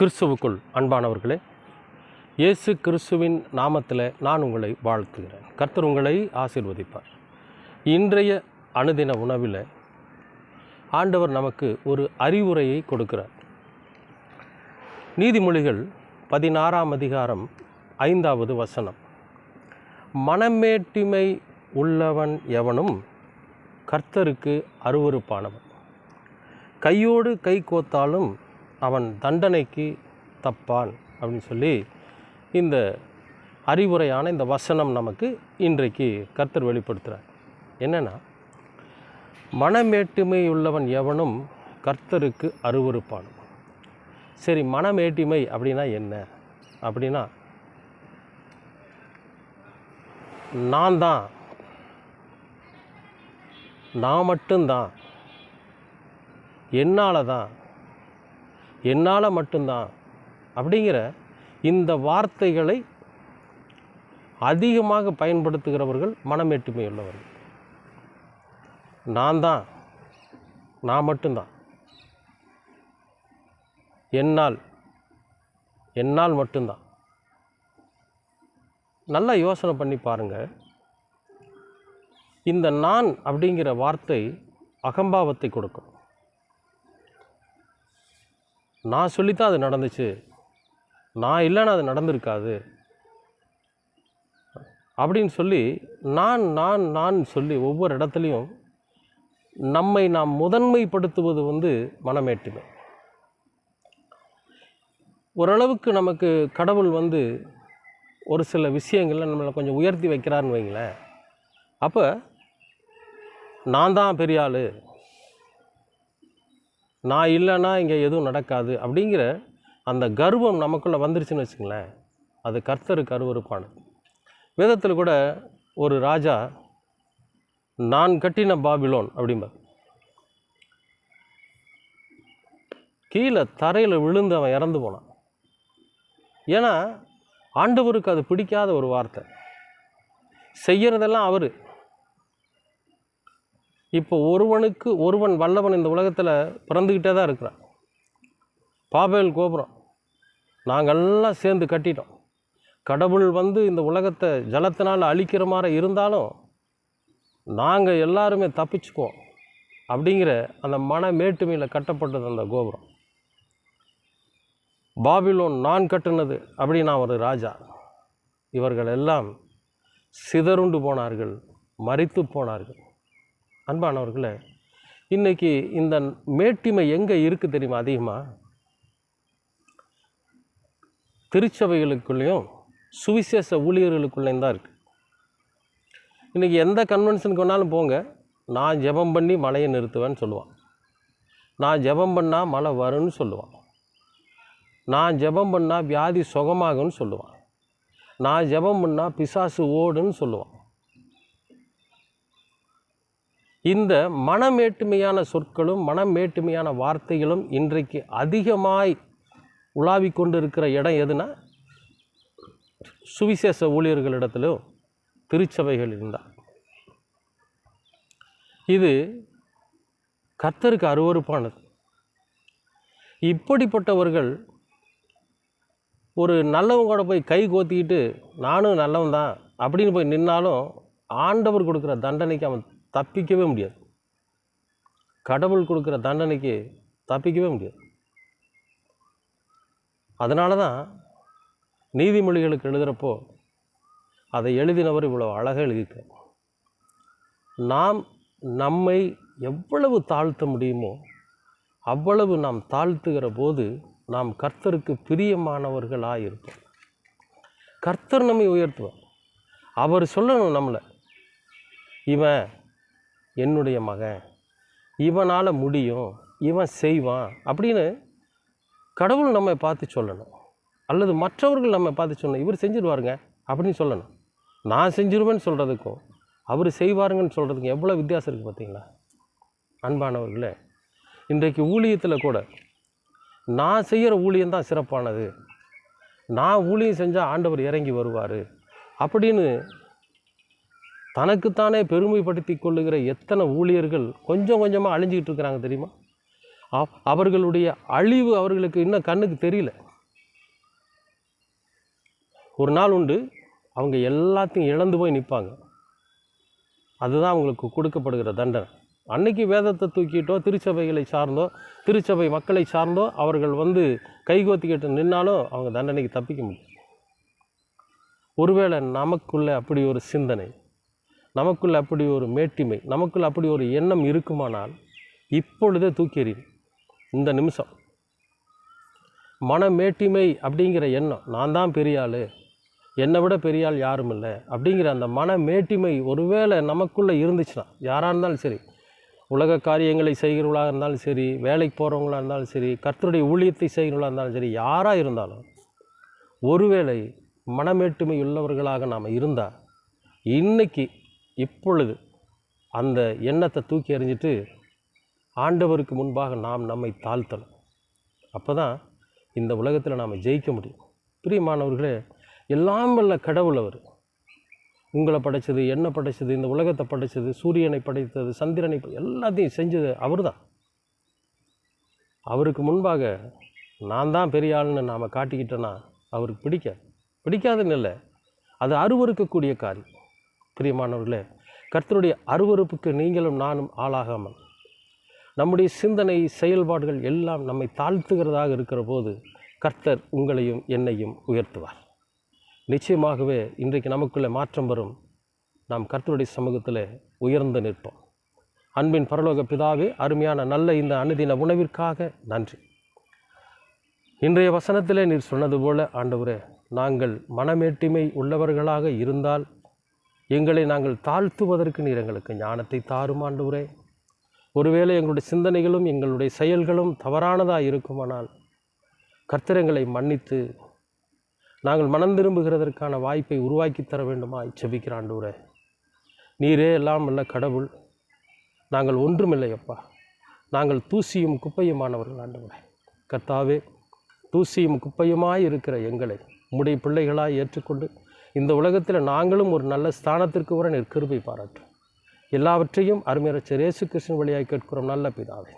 கிறிஸ்துவுக்குள் அன்பானவர்களே இயேசு கிறிஸ்துவின் நாமத்தில் நான் உங்களை வாழ்த்துகிறேன். கர்த்தர் உங்களை ஆசீர்வதிப்பார். இன்றைய அனுதின உணவில் ஆண்டவர் நமக்கு ஒரு அறிவுரையை கொடுக்கிறார். நீதிமொழிகள் பதினாறாம் அதிகாரம் ஐந்தாவது வசனம். மனமேட்டிமை உள்ளவன் எவனும் கர்த்தருக்கு அருவருப்பானவன். கையோடு கை கோத்தாலும் அவன் தண்டனைக்கு தப்பான் அப்படின்னு சொல்லி இந்த அறிவுரையான இந்த வசனம் நமக்கு இன்றைக்கு கர்த்தர் வெளிப்படுத்துகிறார் என்னென்னா மனமேட்டுமை உள்ளவன் எவனும் கர்த்தருக்கு அருவறுப்பான் சரி மனமேட்டிமை அப்படின்னா என்ன? அப்படின்னா நான் தான். நான் மட்டும்தான். என்னால் தான். என்னால் மட்டும்தான் அப்படிங்கிற இந்த வார்த்தைகளை அதிகமாக பயன்படுத்துகிறவர்கள் மனமேட்டுமை உள்ளவர்கள். நான் தான் நான் மட்டும்தான். என்னால் என்னால் மட்டும்தான். நல்லா யோசனை பண்ணி பாருங்கள் இந்த நான் அப்படிங்கிற வார்த்தை அகம்பாவத்தை கொடுக்கும். நான் சொல்லித்தான் அது நடந்துச்சு. நான் இல்லைன்னா அது நடந்திருக்காது. அப்படின்னு சொல்லி நான் நான் நான் சொல்லி ஒவ்வொரு இடத்துலையும் நம்மை நாம் முதன்மைப்படுத்துவது வந்து மனமேட்டுமை. ஓரளவுக்கு நமக்கு கடவுள் வந்து ஒரு சில விஷயங்களில் நம்மளை கொஞ்சம் உயர்த்தி வைக்கிறாருன்னு வைங்களேன். அப்போ நான் தான் பெரிய ஆள். நான் இல்லைன்னா இங்கே எதுவும் நடக்காது அப்படிங்கிற அந்த கர்வம் நமக்குள்ளே வந்துருச்சுன்னு வச்சுங்களேன் அது கர்த்தருக்கு அருவருப்பானது. வேதத்தில் கூட ஒரு ராஜா நான் கட்டின பாபிலோன் அப்படிம்பார். கீழே தரையில் விழுந்து அவன் இறந்து போனான். ஏன்னா ஆண்டவருக்கு அது பிடிக்காத ஒரு வார்த்தை. செய்கிறதெல்லாம் அவர். இப்போ ஒருவனுக்கு ஒருவன் வல்லவன் இந்த உலகத்தில் பிறந்துக்கிட்டே தான் இருக்கிறான். பாபேல் கோபுரம். நாங்கள்லாம் சேர்ந்து கட்டிட்டோம். கடவுள் வந்து இந்த உலகத்தை ஜலத்தினால் அழிக்கிற மாதிரி இருந்தாலும் நாங்கள் எல்லாருமே தப்பிச்சுக்குவோம் அப்படிங்கிற அந்த மன மேட்டுமையில் கட்டப்பட்டது அந்த கோபுரம். பாபிலோன் நான் கட்டுனது அப்படின்னா ஒரு ராஜா. இவர்கள் எல்லாம் சிதறுண்டு போனார்கள் மறித்து போனார்கள். அன்பானவர்களே இன்றைக்கி இந்த மேட்டிமை எங்கே இருக்குது தெரியுமா அதிகமாக திருச்சபைகளுக்குள்ளேயும் சுவிசேஷ ஊழியர்களுக்குள்ளேயும் தான் இருக்குது இன்றைக்கி எந்த கன்வென்ஷனுக்கு வேணாலும் போங்க. நான் ஜெபம் பண்ணி மழையை நிறுத்துவேன்னு சொல்லுவான். நான் ஜெபம் பண்ணால் மழை வரும்னு சொல்லுவான். நான் ஜெபம் பண்ணால் வியாதி சுகமாகும்னு சொல்லுவான். நான் ஜெபம் பண்ணால் பிசாசு ஓடுன்னு சொல்லுவான். இந்த மனமேட்டுமையான சொற்களும் மனமேட்டுமையான வார்த்தைகளும் இன்றைக்கு அதிகமாய் உலாவிக் கொண்டு இருக்கிற இடம் எதுனா சுவிசேஷ ஊழியர்களிடத்திலும் திருச்சபைகள் இருந்தால் இது கர்த்தருக்கு அருவறுப்பானது இப்படிப்பட்டவர்கள் ஒரு நல்லவங்க கூட போய் கை கோத்திக்கிட்டு நானும் நல்லவன் தான் அப்படின்னு போய் நின்னாலும் ஆண்டவர் கொடுக்குற தண்டனைக்கு அவன் தப்பிக்கவே முடியாது. கடவுள் கொடுக்குற தண்டனைக்கு தப்பிக்கவே முடியாது. அதனால தான் நீதிமொழிகளுக்கு எழுதுகிறப்போ அதை எழுதினவர் இவ்வளோ அழகாக எழுதியிருக்க நாம் நம்மை எவ்வளவு தாழ்த்த முடியுமோ அவ்வளவு நாம் தாழ்த்துகிற போது நாம் கர்த்தருக்கு பிரியமானவர்களாக இருப்போம். கர்த்தர் நம்மை உயர்த்துவார். அவர் சொல்லணும் நம்மளை. இவன் என்னுடைய மகன். இவனால் முடியும் இவன் செய்வான் அப்படின்னு கடவுள் நம்மை பார்த்து சொல்லணும். அல்லது மற்றவர்கள் நம்ம பார்த்து சொல்லணும். இவர் செஞ்சுருவாருங்க அப்படின்னு சொல்லணும். நான் செஞ்சிருவேன்னு சொல்கிறதுக்கும் அவர் செய்வாருங்கன்னு சொல்கிறதுக்கும் எவ்வளோ வித்தியாசம் இருக்குது பார்த்தீங்களா? அன்பானவர்களே இன்றைக்கு ஊழியத்தில் கூட நான் செய்கிற ஊழியம் தான் சிறப்பானது. நான் ஊழியம் செஞ்சால் ஆண்டவர் இறங்கி வருவார் அப்படின்னு தனக்குத்தானே பெருமைப்படுத்தி கொள்ளுகிற எத்தனை ஊழியர்கள் கொஞ்சம் கொஞ்சமாக அழிஞ்சிக்கிட்டு இருக்கிறாங்க தெரியுமா? அவர்களுடைய அழிவு அவர்களுக்கு இன்னும் கண்ணுக்கு தெரியல. ஒரு நாள் உண்டு அவங்க எல்லாத்தையும் இழந்து போய் நிற்பாங்க அதுதான் அவங்களுக்கு கொடுக்கப்படுகிற தண்டனை. அன்னைக்கு வேதத்தை தூக்கிட்டோ திருச்சபைகளை சார்ந்தோ திருச்சபை மக்களை சார்ந்தோ அவர்கள் வந்து கைகோத்திக்கிட்டு நின்னாலும் அவங்க தண்டனைக்கு தப்பிக்க முடியும் ஒருவேளை நமக்குள்ளே அப்படி ஒரு சிந்தனை நமக்குள்ள அப்படி ஒரு மேட்டிமை நமக்குள்ள அப்படி ஒரு எண்ணம் இருக்குமானால் இப்பொழுதே தூக்கி இந்த நிமிஷம். மனமேட்டிமை அப்படிங்கிற எண்ணம் நான் தான் பெரிய ஆள் என்னை விட பெரிய ஆள் யாரும் இல்லை அப்படிங்கிற அந்த மனமேட்டிமை ஒருவேளை நமக்குள்ளே இருந்துச்சுன்னா யாராக இருந்தாலும் சரி உலக காரியங்களை செய்கிறவளாக இருந்தாலும் சரி வேலைக்கு போகிறவங்களா இருந்தாலும் சரி கர்த்தருடைய ஊழியத்தை செய்கிறவளாக இருந்தாலும் சரி யாராக இருந்தாலும் ஒருவேளை மனமேட்டுமை உள்ளவர்களாக நாம் இருந்தால் இன்றைக்கி இப்பொழுது அந்த எண்ணத்தை தூக்கி எறிஞ்சிட்டு ஆண்டவருக்கு முன்பாக நாம் நம்மை தாழ்த்தணும். அப்போ தான் இந்த உலகத்தில் நாம் ஜெயிக்க முடியும். பிரியமானவர்களே எல்லாம் வல்ல கடவுள் அவர். உங்களை படைச்சது என்ன படைச்சது இந்த உலகத்தை படைச்சது சூரியனை படைத்தது சந்திரனை படை- எல்லாத்தையும் செஞ்சது அவர்தான். அவருக்கு முன்பாக நான் தான் பெரிய ஆளுன்னு நாம் காட்டிக்கிட்டோன்னா அவருக்கு பிடிக்க பிடிக்காதுன்னு இல்லை. அது அருவருக்கக்கூடிய காரியம். பிரியமானவர்களே கர்த்தருடைய அருவருப்புக்கு நீங்களும் நானும் ஆளாகாமல் நம்முடைய சிந்தனை செயல்பாடுகள் எல்லாம் நம்மை தாழ்த்துகிறதாக இருக்கிற போது கர்த்தர் உங்களையும் என்னையும் உயர்த்துவார். நிச்சயமாகவே இன்றைக்கு நமக்குள்ளே மாற்றம் வரும். நாம் கர்த்தருடைய சமூகத்தில் உயர்ந்து நிற்போம். அன்பின் பரலோக பிதாவே அருமையான நல்ல இந்த அனுதின உணவிற்காக நன்றி. இன்றைய வசனத்திலே நீர் சொன்னது போல ஆண்டவரே நாங்கள் மனமேட்டிமை உள்ளவர்களாக இருந்தால் எங்களை நாங்கள் தாழ்த்துவதற்கு நீர் எங்களுக்கு ஞானத்தை தாரும் ஆண்டவரே. ஒருவேளை எங்களுடைய சிந்தனைகளும் எங்களுடைய செயல்களும் தவறானதாக இருக்குமானால் கர்த்தரங்களை மன்னித்து நாங்கள் மனம் திரும்புகிறதற்கான வாய்ப்பை உருவாக்கி தர வேண்டுமா? செபிக்கிற ஆண்டவரே. நீரே எல்லாம் அல்ல கடவுள். நாங்கள் ஒன்றுமில்லையப்பா நாங்கள் தூசியும் குப்பையுமானவர்கள் ஆண்டவரே. கர்த்தாவே தூசியும் குப்பையுமாய் இருக்கிற எங்களை உம்முடைய பிள்ளைகளாக ஏற்றுக்கொண்டு இந்த உலகத்தில் நாங்களும் ஒரு நல்ல ஸ்தானத்திற்கு வர நீர் பாராட்டும். எல்லாவற்றையும் அருமையரச்சர் இயேசு கிருஷ்ணன் வழியாய் கேட்கிறோம். நல்ல பிதாவே.